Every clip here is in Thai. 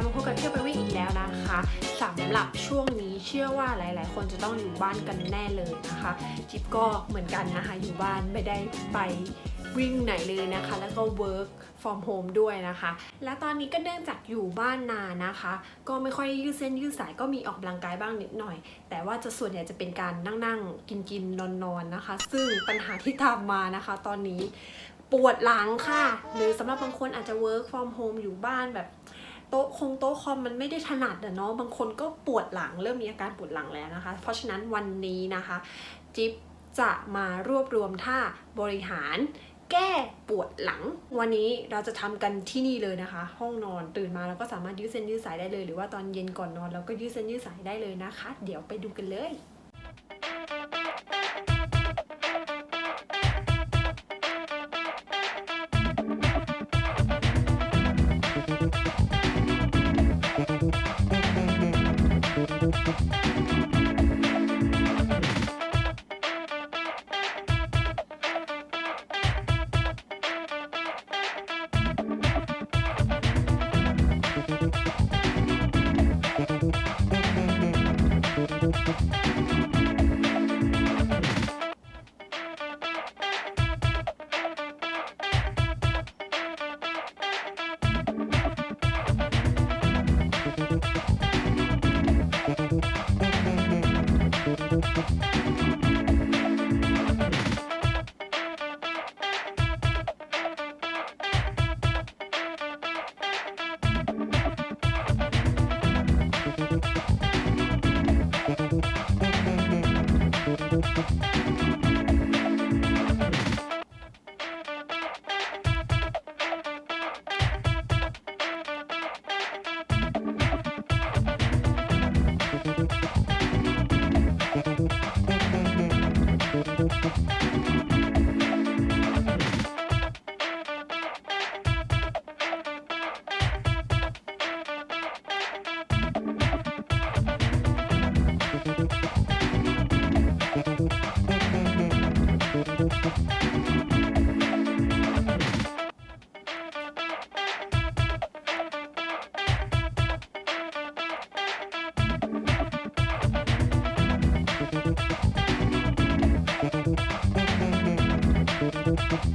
ลับมาพบกับเที่ยวไปวิ่งอีกแล้วนะคะสำหรับช่วงนี้เชื่อว่าหลาย ๆ คนจะต้องอยู่บ้านกันแน่เลยนะคะจิ๊บก็เหมือนกันนะคะ อยู่บ้านไม่ได้ไปวิ่งไหนเลยนะคะ แล้วก็ work from home ด้วยนะคะ และตอนนี้ก็เนื่องจากอยู่บ้านนานนะคะ ก็ไม่ค่อยยืดเส้นยืดสายก็มีออกกำลังกายบ้างนิดหน่อย แต่ว่าจะส่วนใหญ่จะเป็นการนั่งๆกินๆนอนๆนะคะ ซึ่งปัญหาที่ตามมานะคะ ตอนนี้ปวดหลังค่ะ หรือสำหรับบางคนอาจจะ work from home อยู่บ้านแบบ โต๊ะคงโต๊ะคอมมันไม่ได้ถนัดอะเนาะบางคนก็ปวดหลังเริ่มมีอาการปวดหลังแล้วนะคะ เพราะฉะนั้นวันนี้นะคะจิ๊บจะมารวบรวมท่าบริหารแก้ปวดหลัง วันนี้เราจะทำกันที่นี่เลยนะคะ ห้องนอนตื่นมาเราก็สามารถยืดเส้นยืดสายได้เลย หรือว่าตอนเย็นก่อนนอนเราก็ยืดเส้นยืดสายได้เลยนะคะ เดี๋ยวไปดูกันเลย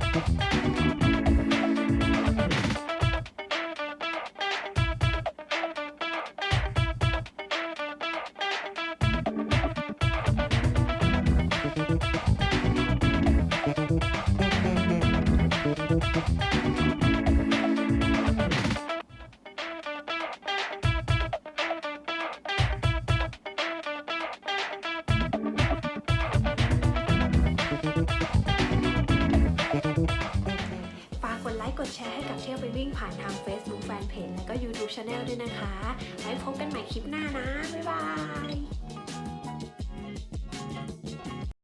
Thank you. ดแชร์ให้กับเที่ยวไปวิ่งผ่านทาง Facebook Fanpage และก็ YouTube Channel ด้วยนะคะ ไว้พบกันใหม่คลิปหน้านะ บ๊ายบาย